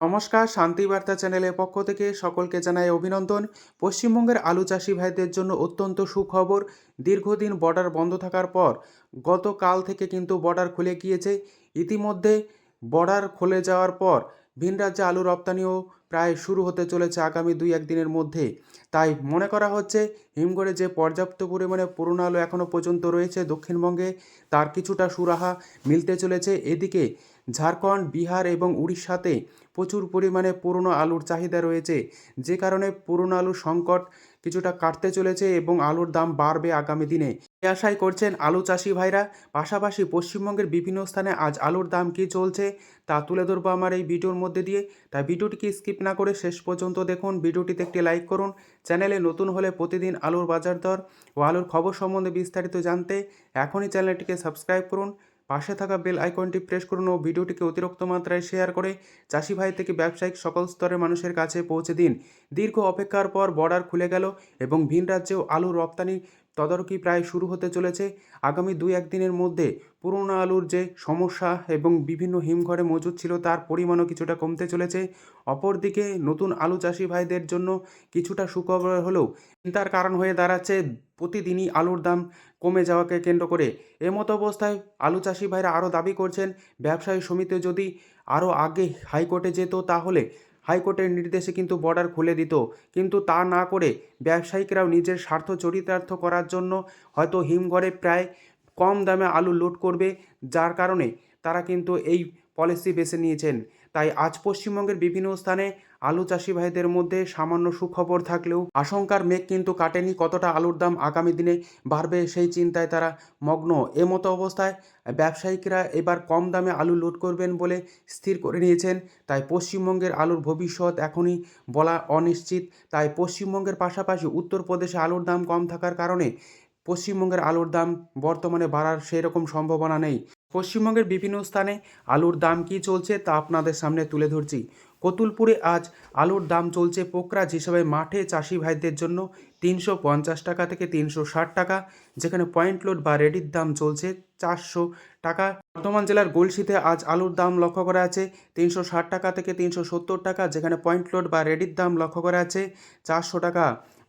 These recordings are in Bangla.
নমস্কার শান্তিবার্তা চ্যানেলের পক্ষ থেকে সকলকে জানাই অভিনন্দন। পশ্চিমবঙ্গের আলু চাষি ভাইদের জন্য অত্যন্ত সুখবর, দীর্ঘদিন বর্ডার বন্ধ থাকার পর গতকাল থেকে কিন্তু বর্ডার খুলে গিয়েছে। ইতিমধ্যে বর্ডার খুলে যাওয়ার পর ভিন রাজ্যে আলু রপ্তানিও প্রায় শুরু হতে চলেছে আগামী দুই একদিনের মধ্যে। তাই মনে করা হচ্ছে, হিমঘরে যে পর্যাপ্ত পরিমাণে পুরনো আলু এখনও পর্যন্ত রয়েছে দক্ষিণবঙ্গে, তার কিছুটা সুরাহা মিলতে চলেছে। এদিকে ঝাড়খণ্ড, বিহার এবং উড়িষ্যাতে প্রচুর পরিমাণে পুরনো আলুর চাহিদা রয়েছে। যে কারণে পুরনো আলুর সংকট কিছুটা কাটতে চলেছে এবং আলুর দাম বাড়বে আগামী দিনে। এ আশাই করছেন আলু চাষি ভাইরা। পাশাপাশি পশ্চিমবঙ্গের বিভিন্ন স্থানে আজ আলুর দাম কী চলছে তা তুলে ধরবো আমার এই ভিডিওর মধ্যে দিয়ে। তাই ভিডিওটিকে স্কিপ না করে শেষ পর্যন্ত দেখুন। ভিডিওটিতে একটি লাইক করুন। চ্যানেলে নতুন হলে প্রতিদিন আলুর বাজার দর ও আলুর খবর সম্বন্ধে বিস্তারিত জানতে এখনই চ্যানেলটিকে সাবস্ক্রাইব করুন। পাশে থাকা বেল আইকনটি প্রেস করুন ও ভিডিওটিকে অতিরিক্ত মাত্রায় শেয়ার করে চাষি ভাই থেকে ব্যবসায়িক সকল স্তরের মানুষের কাছে পৌঁছে দিন। দীর্ঘ অপেক্ষার পর বর্ডার খুলে গেল এবং ভিন রাজ্যেও আলু রপ্তানি তদারকি প্রায় শুরু হতে চলেছে। আগামী দুই একদিনের মধ্যে পুরোনো আলুর যে সমস্যা এবং বিভিন্ন হিমঘরে মজুদ ছিল তার পরিমাণও কিছুটা কমতে চলেছে। অপরদিকে নতুন আলু চাষি ভাইদের জন্য কিছুটা সুখবর হলেও চিন্তার কারণ হয়ে দাঁড়াচ্ছে প্রতিদিনই আলুর দাম কমে যাওয়াকে কেন্দ্র করে। এমতো অবস্থায় আলু চাষি ভাইরা আরও দাবি করছেন, ব্যবসায়ী সমিতি যদি আরও আগে হাইকোর্টে যেত তাহলে হাইকোর্টের নির্দেশে কিন্তু বর্ডার খুলে দিত। কিন্তু তা না করে ব্যবসায়িকরাও নিজের স্বার্থ চরিতার্থ করার জন্য হয়তো হিমঘরে প্রায় কম দামে আলু লোড করবে, যার কারণে তারা কিন্তু এই পলিসি বেছে নিয়েছেন। তাই আজ পশ্চিমবঙ্গের বিভিন্ন স্থানে আলু চাষি ভাইদের মধ্যে সামান্য সুখবর থাকলেও আশঙ্কার মেঘ কিন্তু কাটেনি, কতটা আলুর দাম আগামী দিনে বাড়বে সেই চিন্তায় তারা মগ্ন। এ মতো অবস্থায় ব্যবসায়িকরা এবার কম দামে আলু লোড করবেন বলে স্থির করে নিয়েছেন। তাই পশ্চিমবঙ্গের আলুর ভবিষ্যৎ এখনই বলা অনিশ্চিত। তাই পশ্চিমবঙ্গের পাশাপাশি উত্তরপ্রদেশে আলুর দাম কম থাকার কারণে পশ্চিমবঙ্গের আলুর দাম বর্তমানে বাড়ার সেই রকম সম্ভাবনা নেই। পশ্চিমবঙ্গের বিভিন্ন স্থানে আলুর দাম কী চলছে তা আপনাদের সামনে তুলে ধরছি। কতুলপুরে আজ আলুর দাম চলছে পোকরাজ হিসাবে মাঠে চাষি ভাইদের জন্য তিনশো পঞ্চাশ টাকা থেকে তিনশো ষাট টাকা, যেখানে পয়েন্ট লোড বা রেডির দাম চলছে চারশো টাকা। বর্ধমান জেলার গলসিতে আজ আলুর দাম লক্ষ্য করা আছে তিনশো ষাট টাকা থেকে তিনশো সত্তর টাকা, যেখানে পয়েন্ট লোড বা রেডির দাম লক্ষ্য করা আছে চারশো টাকা।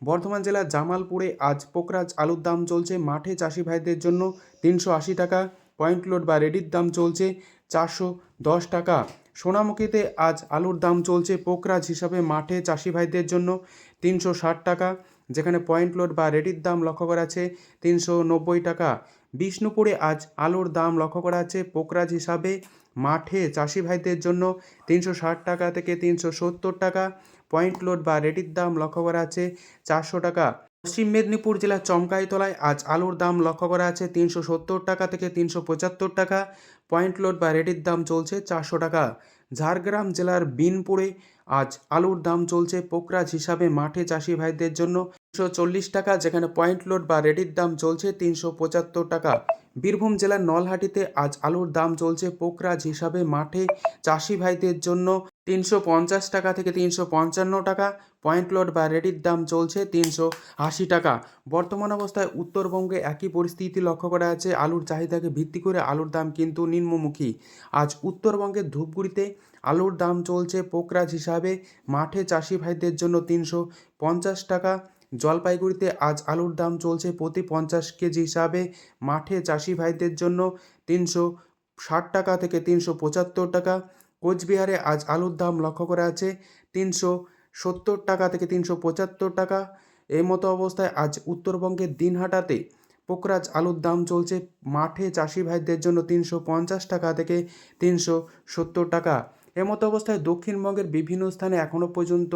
বর্ধমান জেলার জামালপুরে আজ পোকরাজ আলুর দাম চলছে মাঠে চাষি ভাইদের জন্য তিনশো আশি টাকা। পয়েন্ট লোড বা রেডির দাম চলছে চারশো দশ টাকা। সোনামুখীতে আজ আলুর দাম চলছে পোকরাজ হিসাবে মাঠে চাষি ভাইদের জন্য তিনশো ষাট টাকা, যেখানে পয়েন্ট লোড বা রেডির দাম লক্ষ্য করা আছে তিনশো নব্বই টাকা। বিষ্ণুপুরে আজ আলুর দাম লক্ষ্য করা আছে পোকরাজ হিসাবে মাঠে চাষি ভাইদের জন্য তিনশো ষাট টাকা থেকে তিনশো সত্তর টাকা। পয়েন্ট লোড বা রেডির দাম লক্ষ্য করা আছে চারশো টাকা। পশ্চিম মেদিনীপুর জেলার চমকাইতলায় আজ আলুর দাম লক্ষ্য করা আছে তিনশো সত্তর টাকা থেকে তিনশো পঁচাত্তর টাকা। পয়েন্ট লোড বা রেডির দাম চলছে চারশো টাকা। ঝাড়গ্রাম জেলার বিনপুরে আজ আলুর দাম চলছে পোকরাজ হিসাবে মাঠে চাষি ভাইদের জন্য তিনশো চল্লিশ টাকা, যেখানে পয়েন্ট লোড বা রেডির দাম চলছে তিনশো পঁচাত্তর টাকা। বীরভূম জেলার নলহাটিতে আজ আলুর দাম চলছে পোকরাজ হিসাবে মাঠে চাষি ভাইদের জন্য তিনশো পঞ্চাশ টাকা থেকে তিনশো পঞ্চান্ন টাকা। পয়েন্ট লোড বা রেডির দাম চলছে তিনশো আশি টাকা। বর্তমান অবস্থায় উত্তরবঙ্গে একই পরিস্থিতি লক্ষ্য করা আছে আলুর চাহিদাকে ভিত্তি করে আলুর দাম কিন্তু নিম্নমুখী। আজ উত্তরবঙ্গের ধূপগুড়িতে আলুর দাম চলছে পোকরাজ হিসাবে। মাঠে চাষি ভাইদের জন্য তিনশো পঞ্চাশ টাকা। জলপাইগুড়িতে আজ আলুর দাম চলছে প্রতি পঞ্চাশ কেজি হিসাবে। মাঠে চাষি ভাইদের জন্য তিনশো ষাট টাকা থেকে তিনশো পঁচাত্তর টাকা। কোচবিহারে আজ আলুর দাম লক্ষ্য করা আছে তিনশো সত্তর টাকা থেকে তিনশো পঁচাত্তর টাকা। এই মতো অবস্থায় আজ উত্তরবঙ্গের দিনহাটাতে পোকরাজ আলুর দাম চলছে মাঠে চাষি ভাইদের জন্য তিনশো পঞ্চাশ টাকা থেকে তিনশো সত্তর টাকা। এমতো অবস্থায় দক্ষিণবঙ্গের বিভিন্ন স্থানে এখনও পর্যন্ত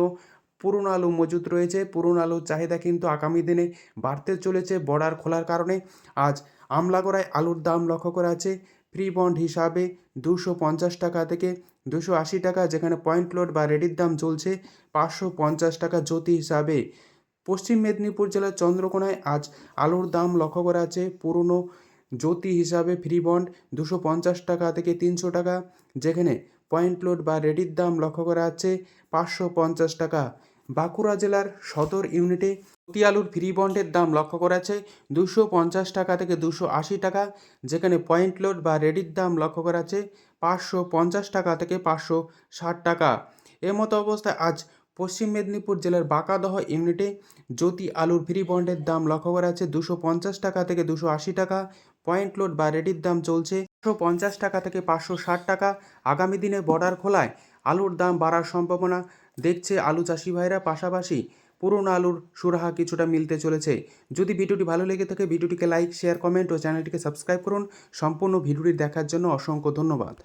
পুরনো আলু মজুদ রয়েছে। পুরনো আলুর চাহিদা কিন্তু আগামী দিনে বাড়তে চলেছে বর্ডার খোলার কারণে। আজ আমলাগড়ায় আলুর দাম লক্ষ্য করা আছে ফ্রি বন্ড হিসাবে দুশো পঞ্চাশ টাকা থেকে দুশো আশি টাকা, যেখানে পয়েন্ট লোড বা রেডির দাম চলছে পাঁচশো পঞ্চাশ টাকা জ্যোতি হিসাবে। পশ্চিম মেদিনীপুর জেলার চন্দ্রকোনায় আজ আলুর দাম লক্ষ্য করা আছে পুরনো জ্যোতি হিসাবে ফ্রি বন্ড দুশো পঞ্চাশ টাকা থেকে তিনশো টাকা, যেখানে পয়েন্ট লোড বা রেডির দাম লক্ষ্য করা আছে পাঁচশো পঞ্চাশ টাকা। বাঁকুড়া জেলার সদর ইউনিটে প্রতি আলুর ফ্রি বন্ডের দাম লক্ষ্য করা আছে দুশো পঞ্চাশ টাকা থেকে দুশো আশি টাকা, যেখানে পয়েন্ট লোড বা রেডির দাম লক্ষ্য করা আছে পাঁচশো পঞ্চাশ টাকা থেকে পাঁচশো ষাট টাকা। এমতো অবস্থায় আজ পশ্চিম মেদিনীপুর জেলার বাঁকাদহ ইউনিটে জ্যোতি আলুর ফ্রি বন্ডের দাম লক্ষ্য করা যাচ্ছে দুশো পঞ্চাশ টাকা থেকে দুশো আশি টাকা, পয়েন্ট লোড বা রেডির দাম চলছে একশো পঞ্চাশ টাকা থেকে পাঁচশো ষাট টাকা। আগামী দিনে বর্ডার খোলায় আলুর দাম বাড়ার সম্ভাবনা দেখছে আলু চাষি ভাইরা পাশাপাশি পুরনো আলুর সুরাহা কিছুটা মিলতে চলেছে। যদি ভিডিওটি ভালো লেগে থাকে, ভিডিওটিকে লাইক, শেয়ার, কমেন্ট ও চ্যানেলটিকে সাবস্ক্রাইব করুন। সম্পূর্ণ ভিডিওটি দেখার জন্য অসংখ্য ধন্যবাদ।